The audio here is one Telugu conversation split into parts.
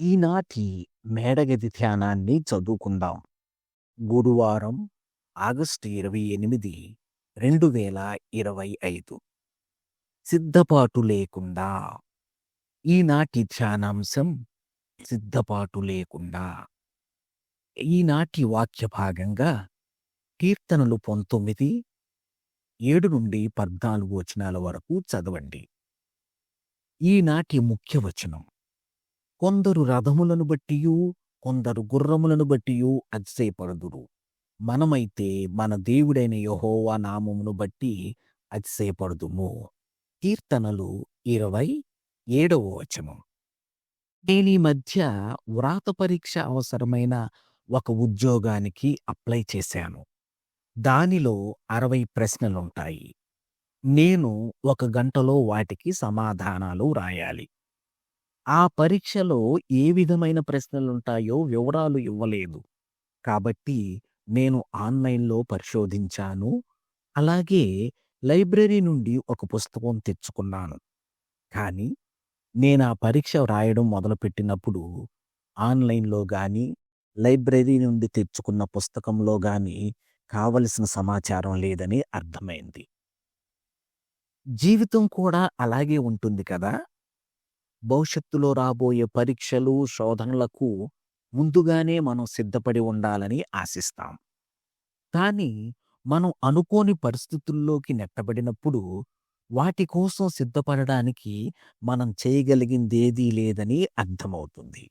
ఈనాటి మేడగది ధ్యానాన్ని చదువుకుందాం. గురువారం ఆగస్టు ఇరవై ఎనిమిది రెండు వేల ఇరవై ఐదు. సిద్ధపాటు లేకుండా. ఈనాటి ధ్యానాంశం సిద్ధపాటు లేకుండా. ఈనాటి వాక్య భాగంగా కీర్తనలు పంతొమ్మిది ఏడు నుండి పద్నాలుగు వచనాల వరకు చదవండి. ఈనాటి ముఖ్య వచనం. కొందరు రథములను బట్టియు కొందరు గుర్రములను బట్టియు అతిశయపడుదురు. మనమైతే మన దేవుడైన యహోవా నామమును బట్టి అతిశయపడుదుము. కీర్తనలు ఇరవై ఏడవ వచనం. నేను ఈ మధ్య వ్రాత పరీక్ష అవసరమైన ఒక ఉద్యోగానికి అప్లై చేశాను. దానిలో అరవై ప్రశ్నలుంటాయి. నేను ఒక గంటలో వాటికి సమాధానాలు రాయాలి. ఆ పరీక్షలో ఏ విధమైన ప్రశ్నలుంటాయో వివరాలు ఇవ్వలేదు. కాబట్టి నేను ఆన్లైన్లో పరిశోధించాను. అలాగే లైబ్రరీ నుండి ఒక పుస్తకం తెచ్చుకున్నాను. కానీ నేను ఆ పరీక్ష వ్రాయడం మొదలుపెట్టినప్పుడు ఆన్లైన్లో కానీ లైబ్రరీ నుండి తెచ్చుకున్న పుస్తకంలో కానీ కావలసిన సమాచారం లేదని అర్థమైంది. జీవితం కూడా అలాగే ఉంటుంది కదా! భవిష్యత్తులో రాబోయే పరీక్షలు శోధనలకు ముందుగానే మనం సిద్ధపడి ఉండాలని ఆశిస్తాం. కానీ మనం అనుకోని పరిస్థితుల్లోకి నెట్టబడినప్పుడు వాటి కోసం సిద్ధపడడానికి మనం చేయగలిగిందేదీ లేదని అర్థమవుతుంది.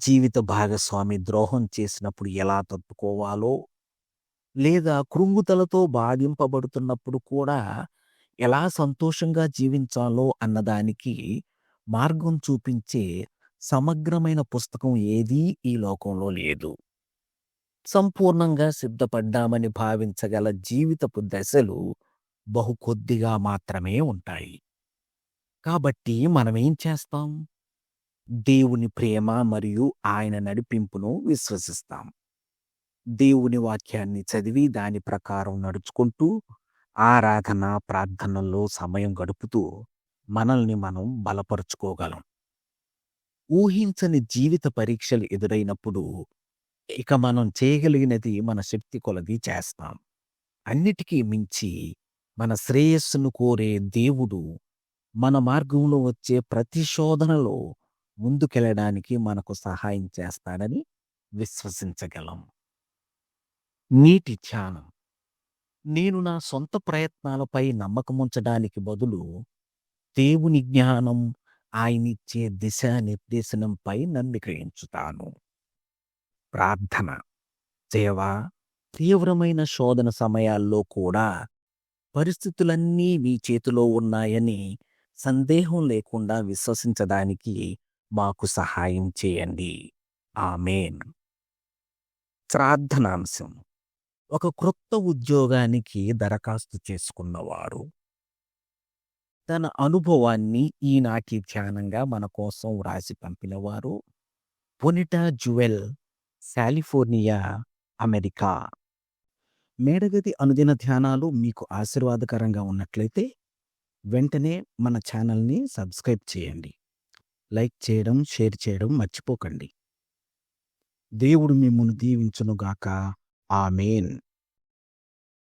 జీవిత భాగస్వామి ద్రోహం చేసినప్పుడు ఎలా తట్టుకోవాలో లేదా కృంగుతలతో బాధింపబడుతున్నప్పుడు కూడా ఎలా సంతోషంగా జీవించాలో అన్నదానికి మార్గం చూపించే సమగ్రమైన పుస్తకం ఏదీ ఈ లోకంలో లేదు. సంపూర్ణంగా సిద్ధపడ్డామని భావించగల జీవితపు దశలు బహు కొద్దిగా మాత్రమే ఉంటాయి. కాబట్టి మనమేం చేస్తాం? దేవుని ప్రేమ మరియు ఆయన నడిపింపును విశ్వసిస్తాం. దేవుని వాక్యాన్ని చదివి దాని ప్రకారం నడుచుకుంటూ ఆరాధన ప్రార్థనల్లో సమయం గడుపుతూ మనల్ని మనం బలపరుచుకోగలం. ఊహించని జీవిత పరీక్షలు ఎదురైనప్పుడు ఇక మనం చేయగలిగినది మన శక్తి కొలది చేస్తాం. అన్నిటికీ మించి మన శ్రేయస్సును కోరే దేవుడు మన మార్గంలో వచ్చే ప్రతి శోధనలో ముందుకెళ్ళడానికి మనకు సహాయం చేస్తాడని విశ్వసించగలం. నీటి ధ్యానం. నేను నా సొంత ప్రయత్నాలపై నమ్మకముంచడానికి బదులు దేవుని జ్ఞానం ఆయనిచ్చే దిశానిర్దేశనంపై గ్రహించుతాను. ప్రార్థన. దేవా తీవ్రమైన శోధన సమయాల్లో కూడా పరిస్థితులన్నీ మీ చేతిలో ఉన్నాయని సందేహం లేకుండా విశ్వసించడానికి మాకు సహాయం చేయండి. ఆమెన్. ప్రార్థనాంశం ఒక క్రొత్త ఉద్యోగానికి దరఖాస్తు చేసుకున్నవారు. తన అనుభవాన్ని ఈనాటి ధ్యానంగా మన కోసం వ్రాసి పంపినవారు పొనిటా జువెల్ కాలిఫోర్నియా అమెరికా. మేడగది అనుదిన ధ్యానాలు మీకు ఆశీర్వాదకరంగా ఉన్నట్లయితే వెంటనే మన ఛానల్ని సబ్స్క్రైబ్ చేయండి. లైక్ చేయడం షేర్ చేయడం మర్చిపోకండి. దేవుడు మిమ్మల్ని దీవించునుగాక. ఆమెన్.